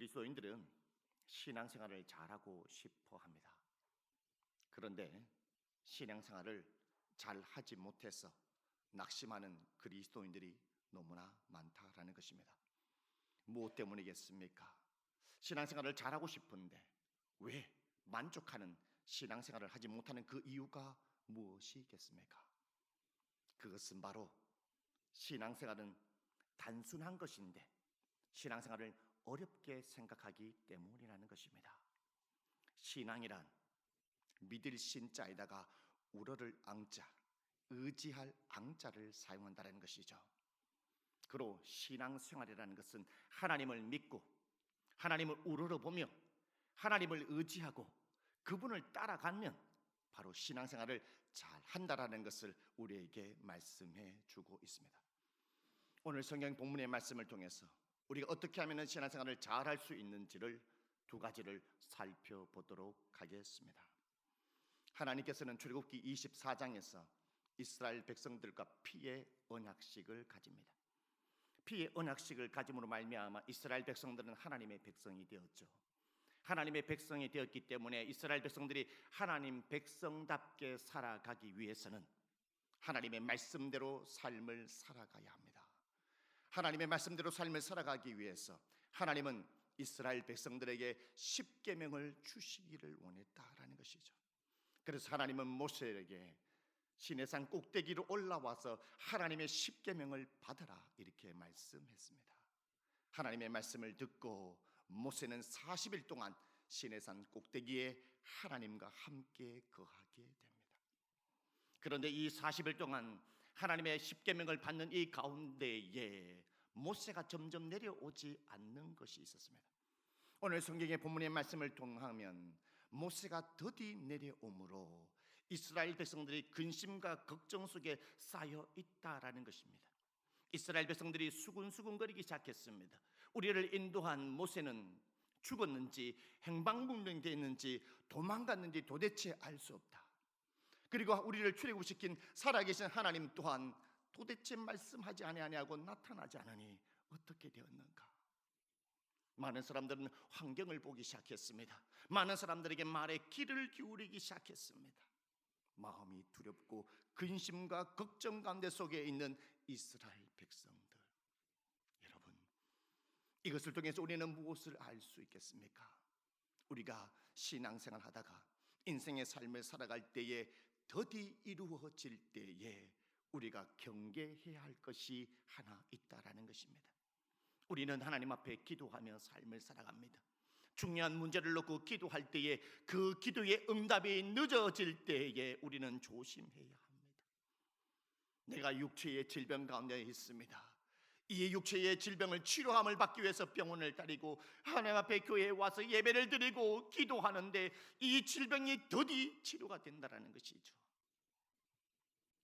그리스도인들은 신앙생활을 잘하고 싶어 합니다. 그런데 신앙생활을 잘 하지 못해서 낙심하는 그리스도인들이 너무나 많다라는 것입니다. 무엇 때문이겠습니까? 신앙생활을 잘하고 싶은데 왜 만족하는 신앙생활을 하지 못하는 그 이유가 무엇이겠습니까? 그것은 바로 신앙생활은 단순한 것인데 신앙생활을 어렵게 생각하기 때문이라는 것입니다. 신앙이란 믿을 신자에다가 우러를 앙자, 의지할 앙자를 사용한다는 것이죠. 그로 신앙생활이라는 것은 하나님을 믿고 하나님을 우러러 보며 하나님을 의지하고 그분을 따라가면 바로 신앙생활을 잘 한다라는 것을 우리에게 말씀해 주고 있습니다. 오늘 성경 본문의 말씀을 통해서 우리가 어떻게 하면 신앙생활을 잘 할 수 있는지를 두 가지를 살펴보도록 하겠습니다. 하나님께서는 출애굽기 24장에서 이스라엘 백성들과 피의 언약식을 가집니다. 피의 언약식을 가짐으로 말미암아 이스라엘 백성들은 하나님의 백성이 되었죠. 하나님의 백성이 되었기 때문에 이스라엘 백성들이 하나님 백성답게 살아가기 위해서는 하나님의 말씀대로 삶을 살아가야 합니다. 하나님의 말씀대로 삶을 살아가기 위해서 하나님은 이스라엘 백성들에게 십계명을 주시기를 원했다라는 것이죠. 그래서 하나님은 모세에게 시내산 꼭대기로 올라와서 하나님의 십계명을 받아라 이렇게 말씀했습니다. 하나님의 말씀을 듣고 모세는 40일 동안 시내산 꼭대기에 하나님과 함께 거하게 됩니다. 그런데 이 40일 동안 하나님의 십계명을 받는 이 가운데에 모세가 점점 내려오지 않는 것이 있었습니다. 오늘 성경의 본문의 말씀을 통하면 모세가 더디 내려오므로 이스라엘 백성들이 근심과 걱정 속에 쌓여 있다라는 것입니다. 이스라엘 백성들이 수군수군거리기 시작했습니다. 우리를 인도한 모세는 죽었는지 행방불명됐는지 도망갔는지 도대체 알 수 없다. 그리고 우리를 출애굽시킨 살아계신 하나님 또한 도대체 말씀하지 아니하고 나타나지 않으니 어떻게 되었는가? 많은 사람들은 환경을 보기 시작했습니다. 많은 사람들에게 말에 귀를 기울이기 시작했습니다. 마음이 두렵고 근심과 걱정 가운데 속에 있는 이스라엘 백성들. 여러분, 이것을 통해서 우리는 무엇을 알 수 있겠습니까? 우리가 신앙생활 하다가 인생의 삶을 살아갈 때에 더디 이루어질 때에 우리가 경계해야 할 것이 하나 있다라는 것입니다. 우리는 하나님 앞에 기도하며 삶을 살아갑니다. 중요한 문제를 놓고 기도할 때에 그 기도의 응답이 늦어질 때에 우리는 조심해야 합니다. 내가 육체의 질병 가운데 있습니다. 이 육체의 질병을 치료함을 받기 위해서 병원을 다니고 하나님 앞에 교회에 와서 예배를 드리고 기도하는데 이 질병이 더디 치료가 된다라는 것이죠.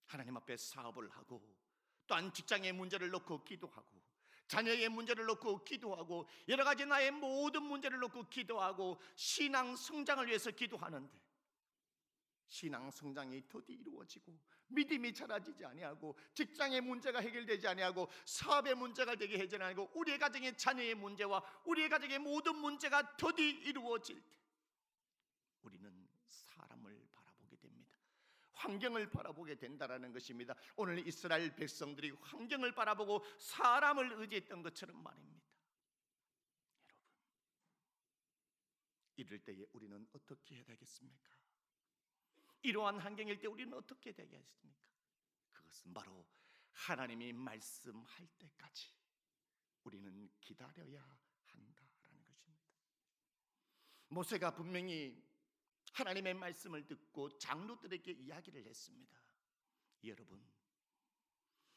하나님 앞에 사업을 하고 또한 직장의 문제를 놓고 기도하고 자녀의 문제를 놓고 기도하고 여러 가지 나의 모든 문제를 놓고 기도하고 신앙 성장을 위해서 기도하는데 신앙 성장이 더디 이루어지고 믿음이 자라지지 아니하고 직장의 문제가 해결되지 아니하고 사업의 문제가 되게 하지 아니하고 우리의 가정의 자녀의 문제와 우리의 가정의 모든 문제가 더디 이루어질 때 우리는 사람을 바라보게 됩니다. 환경을 바라보게 된다라는 것입니다. 오늘 이스라엘 백성들이 환경을 바라보고 사람을 의지했던 것처럼 말입니다. 여러분, 이럴 때에 우리는 어떻게 해야 되겠습니까? 이러한 환경일 때 우리는 어떻게 되겠습니까? 그것은 바로 하나님이 말씀할 때까지 우리는 기다려야 한다라는 것입니다. 모세가 분명히 하나님의 말씀을 듣고 장로들에게 이야기를 했습니다. 여러분,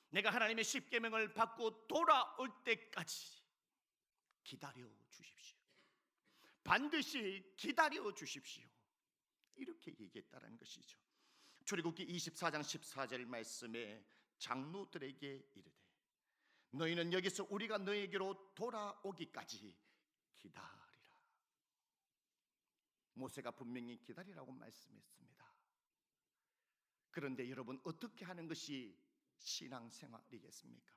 내가 하나님의 십계명을 받고 돌아올 때까지 기다려 주십시오. 반드시 기다려 주십시오. 이렇게 얘기했다는 것이죠. 출애굽기 24장 14절 말씀에 장로들에게 이르되 너희는 여기서 우리가 너에게로 돌아오기까지 기다리라. 모세가 분명히 기다리라고 말씀했습니다. 그런데 여러분 어떻게 하는 것이 신앙생활이겠습니까?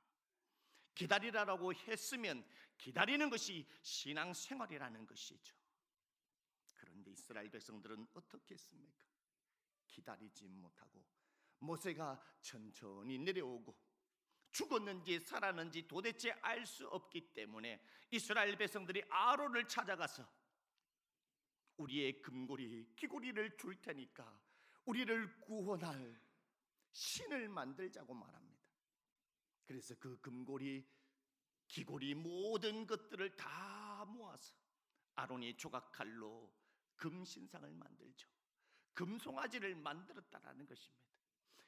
기다리라라고 했으면 기다리는 것이 신앙생활이라는 것이죠. 그런데 이스라엘 백성들은 어떻게 했습니까? 기다리지 못하고 모세가 천천히 내려오고 죽었는지 살았는지 도대체 알 수 없기 때문에 이스라엘 백성들이 아론을 찾아가서 우리의 금고리 귀고리를 줄 테니까 우리를 구원할 신을 만들자고 말합니다. 그래서 그 금고리 귀고리 모든 것들을 다 모아서 아론이 조각칼로 금신상을 만들죠. 금송아지를 만들었다라는 것입니다.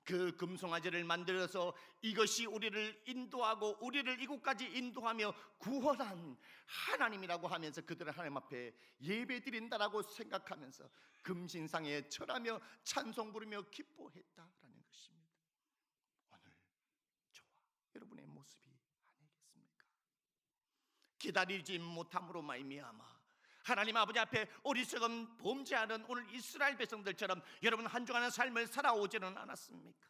그 금송아지를 만들어서 이것이 우리를 인도하고 우리를 이곳까지 인도하며 구원한 하나님이라고 하면서 그들을 하나님 앞에 예배 드린다라고 생각하면서 금신상에 절하며 찬송 부르며 기뻐했다라는 것입니다. 오늘 저와 여러분의 모습이 아니겠습니까? 기다리지 못함으로 말미암아 하나님 아버지 앞에 어리석은 범죄하는 오늘 이스라엘 백성들처럼 여러분 한 주간의 삶을 살아오지는 않았습니까?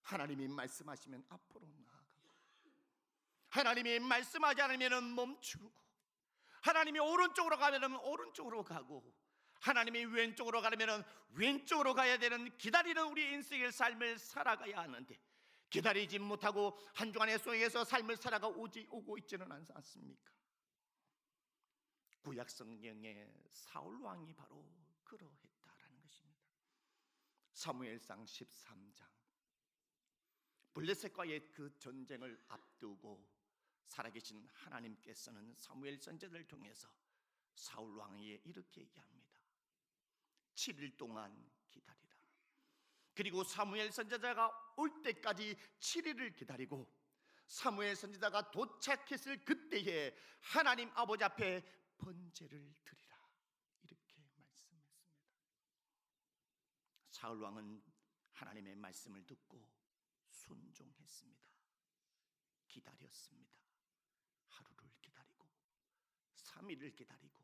하나님이 말씀하시면 앞으로 나아가고 하나님이 말씀하지 않으면 멈추고 하나님이 오른쪽으로 가면 오른쪽으로 가고 하나님이 왼쪽으로 가려면 왼쪽으로 가야 되는 기다리는 우리 인생의 삶을 살아가야 하는데 기다리지 못하고 한 주간의 속에서 삶을 살아가 오지 오고 있지는 않습니까? 구약 성경에 사울 왕이 바로 그러했다라는 것입니다. 사무엘상 13장 블레셋과의 그 전쟁을 앞두고 살아계신 하나님께서는 사무엘 선제를 통해서 사울 왕에게 이렇게 얘기합니다. 7일 동안 기다리라. 그리고 사무엘 선지자가 올 때까지 7일을 기다리고 사무엘 선지자가 도착했을 그때에 하나님 아버지 앞에 번제를 드리라. 이렇게 말씀했습니다. 사울 왕은 하나님의 말씀을 듣고 순종했습니다. 기다렸습니다. 하루를 기다리고 3일을 기다리고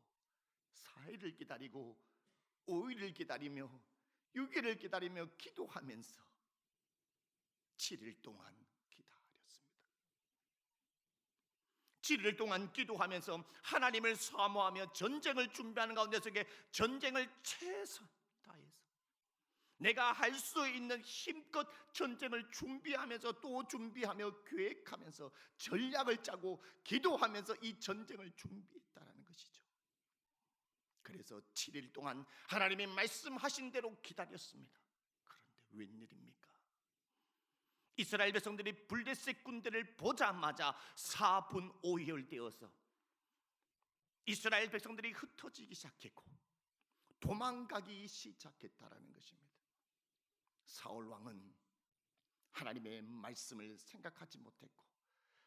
4일을 기다리고 5일을 기다리며 6일을 기다리며 기도하면서 7일 동안 기다렸습니다. 7일 동안 기도하면서 하나님을 사모하며 전쟁을 준비하는 가운데 속에 전쟁을 최선 다해서 내가 할 수 있는 힘껏 전쟁을 준비하면서 또 준비하며 계획하면서 전략을 짜고 기도하면서 이 전쟁을 준비했다라는 것이죠. 그래서 7일 동안 하나님이 말씀하신 대로 기다렸습니다. 그런데 웬일입니까? 이스라엘 백성들이 블레셋 군대를 보자마자 4분 5열 되어서 이스라엘 백성들이 흩어지기 시작했고 도망가기 시작했다라는 것입니다. 사울 왕은 하나님의 말씀을 생각하지 못했고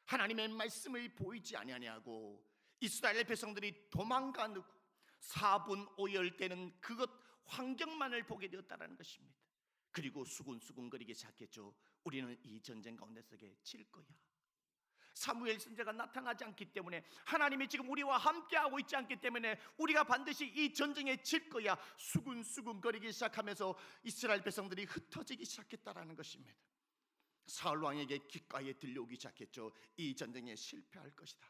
하나님의 말씀을 보이지 아니하고 이스라엘 백성들이 도망가는 4분 5열 때는 그것 환경만을 보게 되었다는 것입니다. 그리고 수군수군거리기 시작했죠. 우리는 이 전쟁 가운데 속에 질 거야. 사무엘 선제가 나타나지 않기 때문에 하나님이 지금 우리와 함께하고 있지 않기 때문에 우리가 반드시 이 전쟁에 질 거야. 수군수군거리기 시작하면서 이스라엘 백성들이 흩어지기 시작했다라는 것입니다. 사울 왕에게 귓가에 들려오기 시작했죠. 이 전쟁에 실패할 것이다.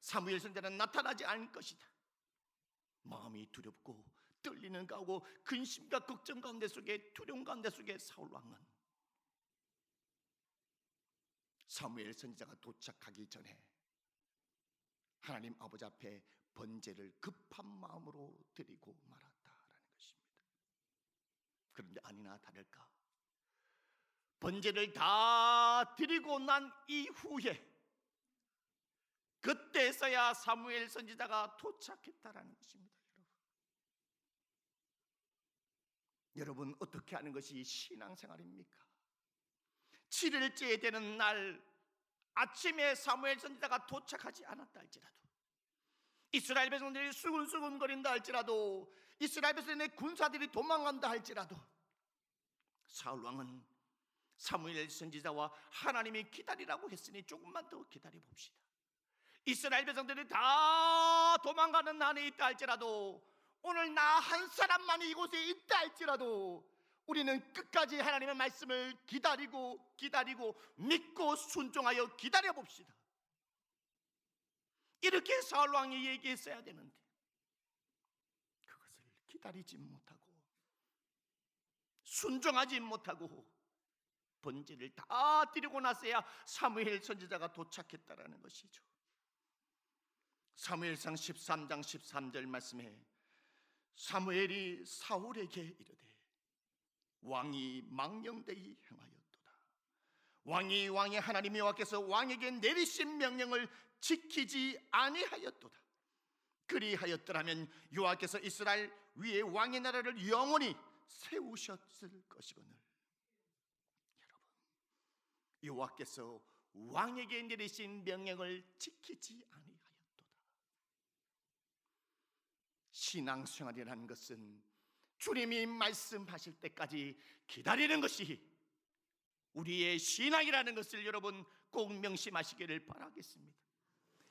사무엘 선제는 나타나지 않을 것이다. 마음이 두렵고 떨리는 가고 근심과 걱정 가운데 속에 두려움 가운데 속에 사울 왕은 사무엘 선지자가 도착하기 전에 하나님 아버지 앞에 번제를 급한 마음으로 드리고 말았다라는 것입니다. 그런데 아니나 다를까 번제를 다 드리고 난 이후에 그때서야 사무엘 선지자가 도착했다라는 것입니다, 여러분. 어떻게 하는 것이 신앙생활입니까? 7일째 되는 날 아침에 사무엘 선지자가 도착하지 않았다 할지라도 이스라엘 백성들이 수군수군거린다 할지라도 이스라엘 백성의 군사들이 도망간다 할지라도 사울 왕은 사무엘 선지자와 하나님이 기다리라고 했으니 조금만 더 기다려 봅시다. 이스라엘 백성들이 다 도망가는 안에 있다 할지라도 오늘 나 한 사람만이 이곳에 있다 할지라도 우리는 끝까지 하나님의 말씀을 기다리고 기다리고 믿고 순종하여 기다려 봅시다. 이렇게 사울 왕이 얘기했어야 되는데 그것을 기다리지 못하고 순종하지 못하고 번제를 다 드리고 나서야 사무엘 선지자가 도착했다라는 것이죠. 사무엘상 13장 13절 말씀에 사무엘이 사울에게 이르되 왕이 망령되이 행하였도다. 왕이 왕의 하나님 여호와께서 왕에게 내리신 명령을 지키지 아니하였도다. 그리하였더라면 여호와께서 이스라엘 위에 왕의 나라를 영원히 세우셨을 것이거늘. 여러분, 여호와께서 왕에게 내리신 명령을 지키지 아니하였도다. 신앙생활이라는 것은 주님이 말씀하실 때까지 기다리는 것이 우리의 신앙이라는 것을 여러분 꼭 명심하시기를 바라겠습니다.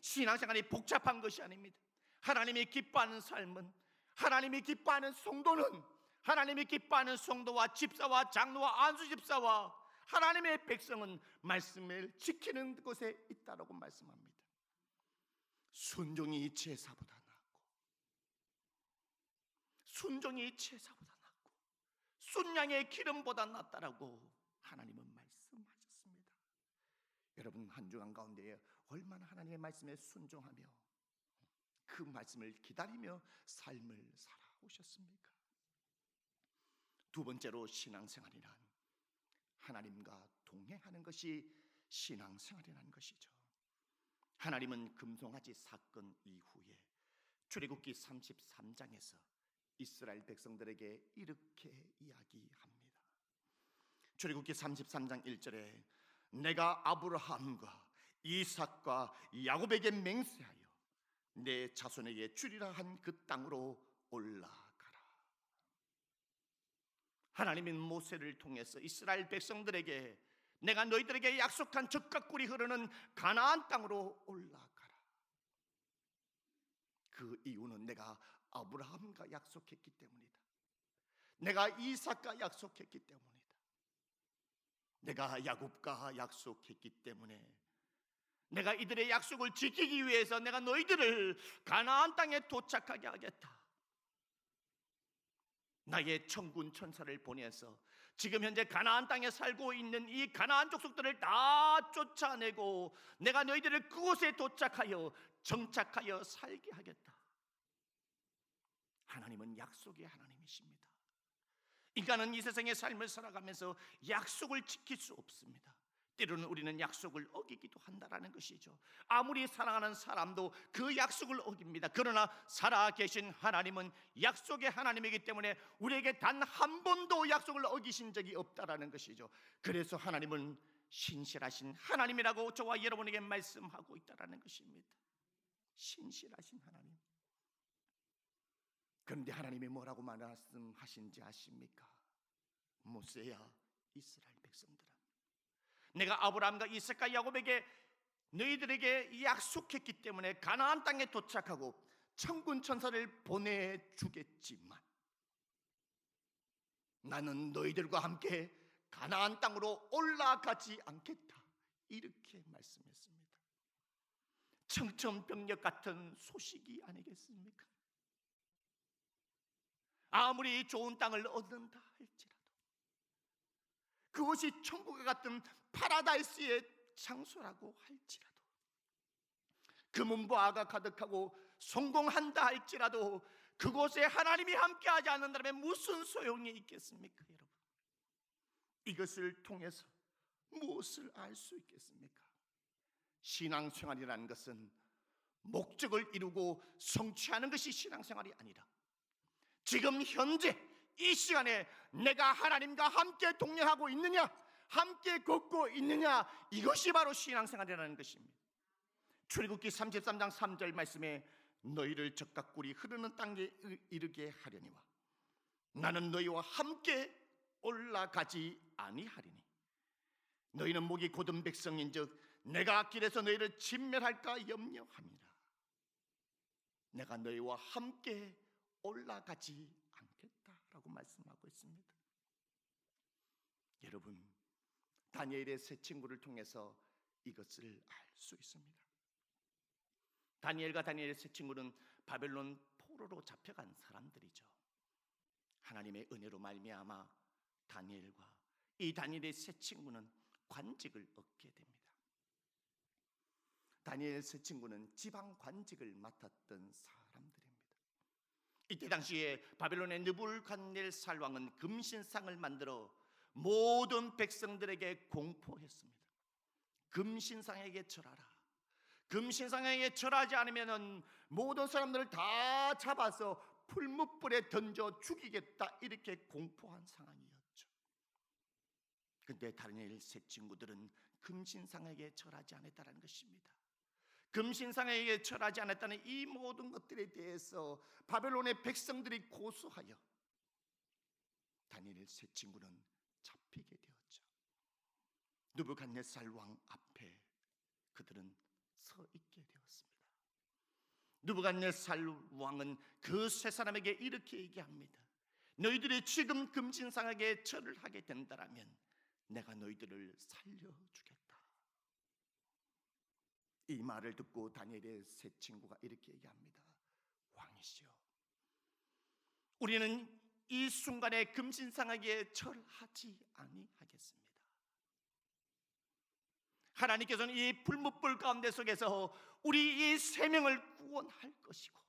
신앙생활이 복잡한 것이 아닙니다. 하나님이 기뻐하는 삶은 하나님이 기뻐하는 성도는 하나님이 기뻐하는 성도와 집사와 장로와 안수 집사와 하나님의 백성은 말씀을 지키는 곳에 있다라고 말씀합니다. 순종이 제사보다 순종이 제사보다 낫고 순양의 기름보다 낫다라고 하나님은 말씀하셨습니다. 여러분 한 주간 가운데 얼마나 하나님의 말씀에 순종하며 그 말씀을 기다리며 삶을 살아오셨습니까? 두 번째로 신앙생활이란 하나님과 동행하는 것이 신앙생활이라는 것이죠. 하나님은 금송아지 사건 이후에 출애굽기 33장에서 이스라엘 백성들에게 이렇게 이야기합니다. 출애굽기 33장 1절에 내가 아브라함과 이삭과 야곱에게 맹세하여 내 자손에게 주리라 한 그 땅으로 올라가라. 하나님은 모세를 통해서 이스라엘 백성들에게 내가 너희들에게 약속한 적과 꿀이 흐르는 가나안 땅으로 올라가라. 그 이유는 내가 아브라함과 약속했기 때문이다. 내가 이삭과 약속했기 때문이다. 내가 야곱과 약속했기 때문에 내가 이들의 약속을 지키기 위해서 내가 너희들을 가나안 땅에 도착하게 하겠다. 나의 천군 천사를 보내서 지금 현재 가나안 땅에 살고 있는 이 가나안 족속들을 다 쫓아내고 내가 너희들을 그곳에 도착하여 정착하여 살게 하겠다. 하나님은 약속의 하나님이십니다. 인간은 이 세상의 삶을 살아가면서 약속을 지킬 수 없습니다. 때로는 우리는 약속을 어기기도 한다라는 것이죠. 아무리 사랑하는 사람도 그 약속을 어깁니다. 그러나 살아계신 하나님은 약속의 하나님이기 때문에 우리에게 단 한 번도 약속을 어기신 적이 없다라는 것이죠. 그래서 하나님은 신실하신 하나님이라고 저와 여러분에게 말씀하고 있다라는 것입니다. 신실하신 하나님. 그런데 하나님이 뭐라고 말씀하신지 아십니까? 모세야 이스라엘 백성들아 내가 아브라함과 이삭과 야곱에게 너희들에게 약속했기 때문에 가나안 땅에 도착하고 천군 천사를 보내 주겠지만 나는 너희들과 함께 가나안 땅으로 올라가지 않겠다 이렇게 말씀했습니다. 청천벽력 같은 소식이 아니겠습니까? 아무리 좋은 땅을 얻는다 할지라도 그것이 천국과 같은 파라다이스의 장소라고 할지라도 금은보화가 가득하고 성공한다 할지라도 그곳에 하나님이 함께하지 않는다면 무슨 소용이 있겠습니까, 여러분? 이것을 통해서 무엇을 알 수 있겠습니까? 신앙생활이라는 것은 목적을 이루고 성취하는 것이 신앙생활이 아니라 지금 현재 이 시간에 내가 하나님과 함께 동행하고 있느냐, 함께 걷고 있느냐, 이것이 바로 신앙생활이라는 것입니다. 출애굽기 33장 3절 말씀에 너희를 적각 꿀이 흐르는 땅에 이르게 하려니와 나는 너희와 함께 올라가지 아니하리니 너희는 목이 곧은 백성인즉 내가 길에서 너희를 진멸할까 염려함이라 내가 너희와 함께 올라가지 않겠다라고 말씀하고 있습니다. 여러분 다니엘의 세 친구를 통해서 이것을 알 수 있습니다. 다니엘과 다니엘의 세 친구는 바벨론 포로로 잡혀간 사람들이죠. 하나님의 은혜로 말미암아 다니엘과 이 다니엘의 세 친구는 관직을 얻게 됩니다. 다니엘 세 친구는 지방 관직을 맡았던 사람들입니다. 이때 당시에 바벨론의 느불갓넬살 왕은 금신상을 만들어 모든 백성들에게 공포했습니다. 금신상에게 절하라. 금신상에게 절하지 않으면 모든 사람들을 다 잡아서 풀무불에 던져 죽이겠다 이렇게 공포한 상황이었죠. 근데 다니엘 세 친구들은 금신상에게 절하지 않았다는 것입니다. 금신상에게 절하지 않았다는 이 모든 것들에 대해서 바벨론의 백성들이 고소하여 다니엘 세 친구는 잡히게 되었죠. 누부갓네살 왕 앞에 그들은 서 있게 되었습니다. 누부갓네살 왕은 그 세 사람에게 이렇게 얘기합니다. 너희들이 지금 금신상에게 절을 하게 된다라면 내가 너희들을 살려 주겠다. 이 말을 듣고 다니엘의 세 친구가 이렇게 얘기합니다. 왕이시여, 우리는 이 순간에 금신상에게 절하지 아니하겠습니다. 하나님께서는 이 불무불 가운데 속에서 우리 이 세 명을 구원할 것이고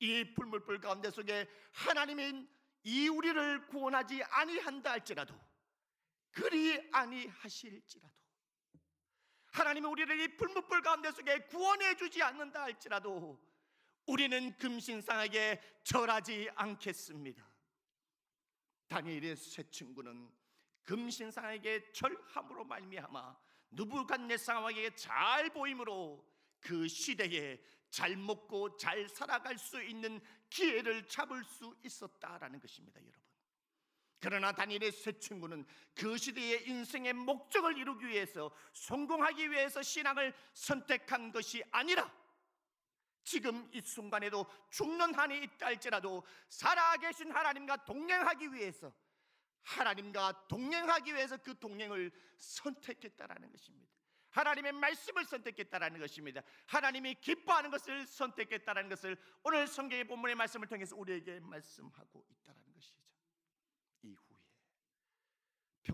이 불무불 가운데 속에 하나님이 이 우리를 구원하지 아니한다 할지라도 그리 아니하실지라도 하나님이 우리를 이 불무불 가운데 속에 구원해 주지 않는다 할지라도 우리는 금신상에게 절하지 않겠습니다. 다니엘의 세 친구는 금신상에게 절함으로 말미암아 누부갓네살 왕에게 잘 보임으로 그 시대에 잘 먹고 잘 살아갈 수 있는 기회를 잡을 수 있었다라는 것입니다, 여러분. 그러나 다니엘의 세 친구는 그 시대의 인생의 목적을 이루기 위해서 성공하기 위해서 신앙을 선택한 것이 아니라 지금 이 순간에도 죽는 한이 있다 할지라도 살아계신 하나님과 동행하기 위해서 하나님과 동행하기 위해서 그 동행을 선택했다라는 것입니다. 하나님의 말씀을 선택했다라는 것입니다. 하나님이 기뻐하는 것을 선택했다라는 것을 오늘 성경의 본문의 말씀을 통해서 우리에게 말씀하고 있다라는 것이죠. 이후에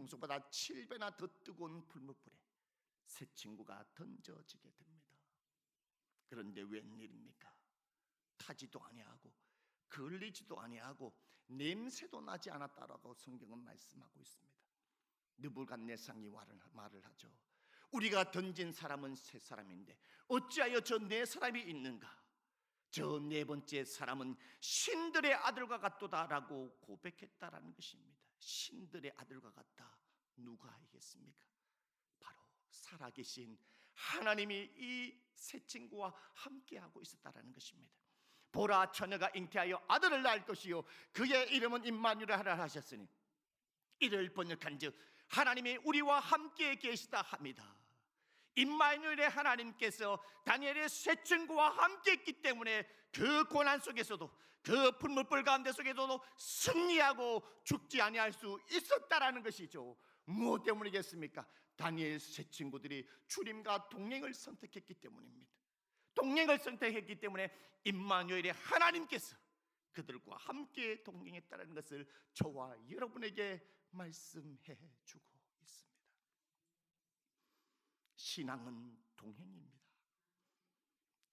평소보다 7배나 더 뜨거운 불무불에 새 친구가 던져지게 됩니다. 그런데 웬일입니까? 타지도 아니하고 걸리지도 아니하고 냄새도 나지 않았다라고 성경은 말씀하고 있습니다. 느불갓네상이 말을 하죠. 우리가 던진 사람은 세 사람인데 어찌하여 저 네 사람이 있는가? 저 네 번째 사람은 신들의 아들과 같도다라고 고백했다라는 것입니다. 신들의 아들과 같다. 누가 알겠습니까? 바로 살아계신 하나님이 이 세 친구와 함께하고 있었다라는 것입니다. 보라 처녀가 잉태하여 아들을 낳을 것이요 그의 이름은 임마누엘 하라 하셨으니 이를 번역한즉 하나님이 우리와 함께 계시다 합니다. 임마누엘의 하나님께서 다니엘의 세 친구와 함께 있기 때문에 그 고난 속에서도 그 풀물불 가운데 속에서도 승리하고 죽지 아니할 수 있었다라는 것이죠. 무엇 때문이겠습니까? 다니엘 세 친구들이 주님과 동행을 선택했기 때문입니다. 동행을 선택했기 때문에 임마누엘의 하나님께서 그들과 함께 동행했다는 것을 저와 여러분에게 말씀해 주고 있습니다. 신앙은 동행입니다.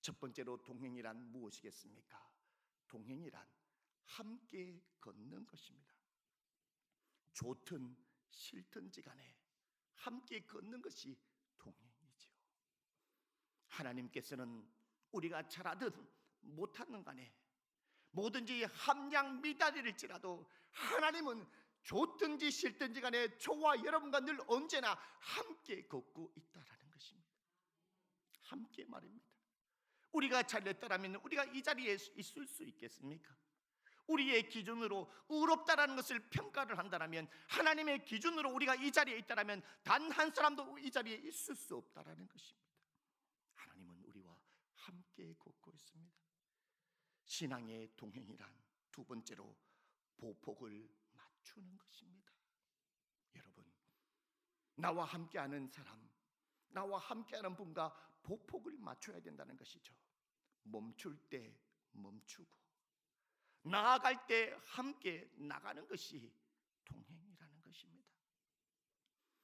첫 번째로 동행이란 무엇이겠습니까? 동행이란 함께 걷는 것입니다. 좋든 싫든지 간에 함께 걷는 것이 동행이죠. 하나님께서는 우리가 잘하든 못하는 간에 뭐든지 함량 미달일지라도 하나님은 좋든지 싫든지 간에 저와 여러분과 늘 언제나 함께 걷고 있다라는 것입니다. 함께 말입니다. 우리가 잘됐다라면 우리가 이 자리에 있을 수 있겠습니까? 우리의 기준으로 의롭다라는 것을 평가를 한다면 하나님의 기준으로 우리가 이 자리에 있다면 단 한 사람도 이 자리에 있을 수 없다라는 것입니다. 하나님은 우리와 함께 걷고 있습니다. 신앙의 동행이란 두 번째로 보복을 맞추는 것입니다. 나와 함께하는 사람, 나와 함께하는 분과 보폭을 맞춰야 된다는 것이죠. 멈출 때 멈추고 나아갈 때 함께 나가는 것이 동행이라는 것입니다.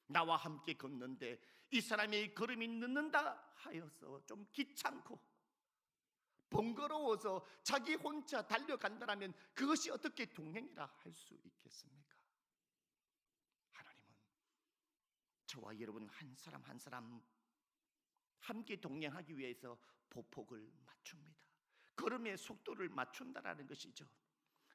나와 함께 걷는데 이 사람이 걸음이 늦는다 하여서 좀 귀찮고 번거로워서 자기 혼자 달려간다면 그것이 어떻게 동행이라 할 수 있겠습니까? 하나님은 저와 여러분 한 사람 한 사람 함께 동행하기 위해서 보폭을 맞춥니다. 걸음의 속도를 맞춘다라는 것이죠.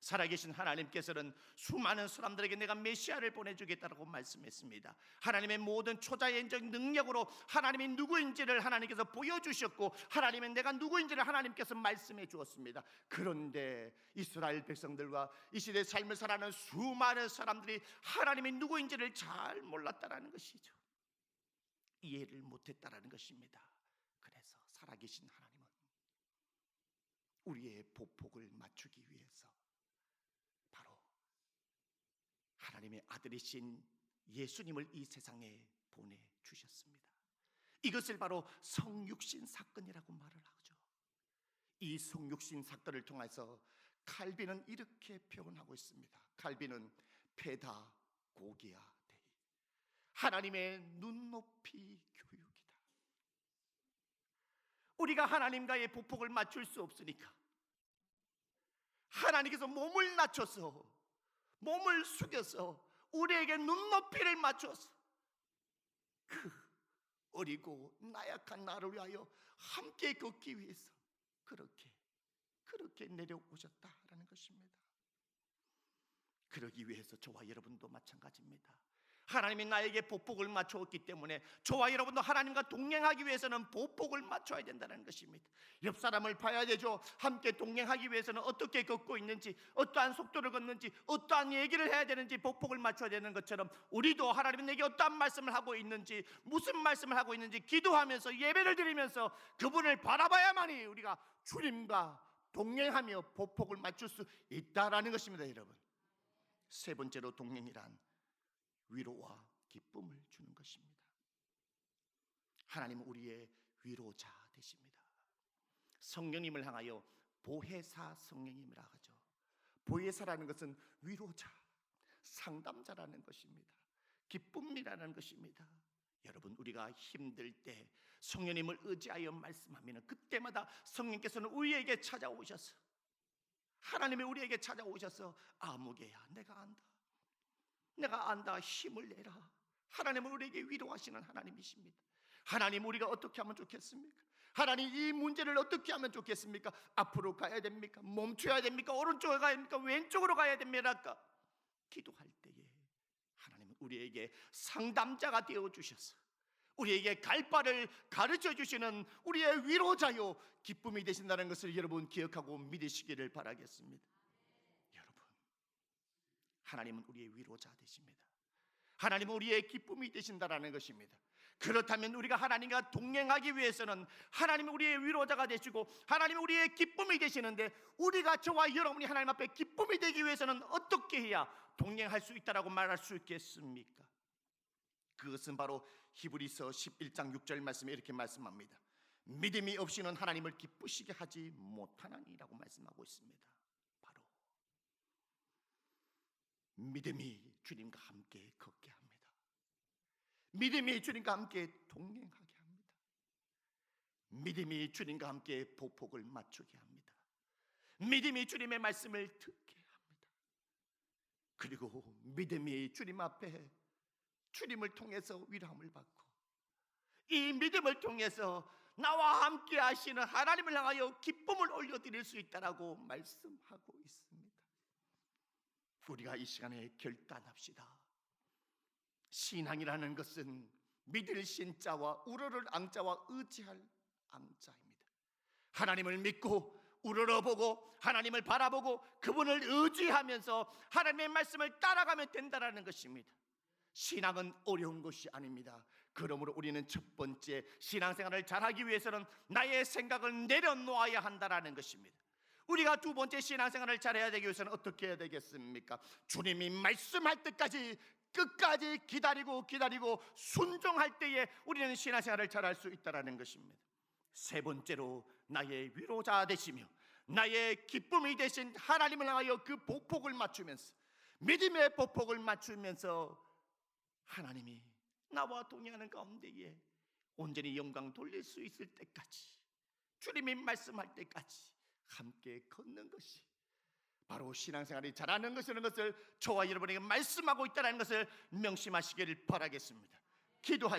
살아계신 하나님께서는 수많은 사람들에게 내가 메시아를 보내주겠다라고 말씀했습니다. 하나님의 모든 초자연적 능력으로 하나님이 누구인지를 하나님께서 보여주셨고 하나님은 내가 누구인지를 하나님께서 말씀해 주었습니다. 그런데 이스라엘 백성들과 이 시대 삶을 살아가는 수많은 사람들이 하나님이 누구인지를 잘 몰랐다라는 것이죠. 이해를 못했다라는 것입니다. 그래서 살아계신 하나님은 우리의 보폭을 맞추기 위해서 바로 하나님의 아들이신 예수님을 이 세상에 보내 주셨습니다. 이것을 바로 성육신 사건이라고 말을 하죠. 이 성육신 사건을 통해서 칼빈은 이렇게 표현하고 있습니다. 칼빈은 페다 고기야 데이 하나님의 눈높이 교육이다. 우리가 하나님과의 보폭을 맞출 수 없으니까 하나님께서 몸을 낮춰서 몸을 숙여서 우리에게 눈높이를 맞춰서 그 어리고 나약한 나를 위하여 함께 걷기 위해서 그렇게 그렇게 내려오셨다라는 것입니다. 그러기 위해서 저와 여러분도 마찬가지입니다. 하나님이 나에게 보폭을 맞추었기 때문에 저와 여러분도 하나님과 동행하기 위해서는 보폭을 맞춰야 된다는 것입니다. 옆 사람을 봐야 되죠. 함께 동행하기 위해서는 어떻게 걷고 있는지, 어떠한 속도를 걷는지, 어떠한 얘기를 해야 되는지 보폭을 맞춰야 되는 것처럼 우리도 하나님이 내게 어떠한 말씀을 하고 있는지, 무슨 말씀을 하고 있는지 기도하면서 예배를 드리면서 그분을 바라봐야만이 우리가 주님과 동행하며 보폭을 맞출 수 있다라는 것입니다, 여러분. 세 번째로 동행이란 위로와 기쁨을 주는 것입니다. 하나님은 우리의 위로자 되십니다. 성령님을 향하여 보혜사 성령님이라 하죠. 보혜사라는 것은 위로자, 상담자라는 것입니다. 기쁨이라는 것입니다. 여러분 우리가 힘들 때 성령님을 의지하여 말씀하면 그때마다 성령께서는 우리에게 찾아오셔서 하나님이 우리에게 찾아오셔서 아무개야 내가 안다. 내가 안다 힘을 내라. 하나님은 우리에게 위로하시는 하나님이십니다. 하나님 우리가 어떻게 하면 좋겠습니까? 하나님 이 문제를 어떻게 하면 좋겠습니까? 앞으로 가야 됩니까? 멈춰야 됩니까? 오른쪽으로 가야 됩니까? 왼쪽으로 가야 됩니까? 기도할 때에 하나님은 우리에게 상담자가 되어 주셔서 우리에게 갈 바를 가르쳐 주시는 우리의 위로자요 기쁨이 되신다는 것을 여러분 기억하고 믿으시기를 바라겠습니다. 하나님은 우리의 위로자 되십니다. 하나님은 우리의 기쁨이 되신다라는 것입니다. 그렇다면 우리가 하나님과 동행하기 위해서는 하나님은 우리의 위로자가 되시고 하나님은 우리의 기쁨이 되시는데 우리가 저와 여러분이 하나님 앞에 기쁨이 되기 위해서는 어떻게 해야 동행할 수 있다라고 말할 수 있겠습니까? 그것은 바로 히브리서 11장 6절 말씀에 이렇게 말씀합니다. 믿음이 없이는 하나님을 기쁘시게 하지 못하나니라고 말씀하고 있습니다. 바로 믿음이 주님과 함께 걷게 합니다. 믿음이 주님과 함께 동행하게 합니다. 믿음이 주님과 함께 보폭을 맞추게 합니다. 믿음이 주님의 말씀을 듣게 합니다. 그리고 믿음이 주님 앞에 주님을 통해서 위로함을 받고 이 믿음을 통해서 나와 함께 하시는 하나님을 향하여 기쁨을 올려드릴 수 있다라고 말씀하고 있습니다. 우리가 이 시간에 결단합시다. 신앙이라는 것은 믿을 신자와 우러를 앙자와 의지할 앙자입니다. 하나님을 믿고 우러러보고 하나님을 바라보고 그분을 의지하면서 하나님의 말씀을 따라가면 된다라는 것입니다. 신앙은 어려운 것이 아닙니다. 그러므로 우리는 첫 번째 신앙생활을 잘하기 위해서는 나의 생각을 내려놓아야 한다라는 것입니다. 우리가 두 번째 신앙생활을 잘해야 되기 위해서는 어떻게 해야 되겠습니까? 주님이 말씀할 때까지 끝까지 기다리고 기다리고 순종할 때에 우리는 신앙생활을 잘할 수 있다라는 것입니다. 세 번째로 나의 위로자 되시며 나의 기쁨이 되신 하나님을 향하여 그 보폭을 맞추면서 믿음의 보폭을 맞추면서 하나님이 나와 동행하는 가운데에 온전히 영광 돌릴 수 있을 때까지 주님이 말씀할 때까지 함께 걷는 것이 바로 신앙생활이 잘하는 것이라는 것을 저와 여러분에게 말씀하고 있다는 것을 명심하시기를 바라겠습니다. 기도할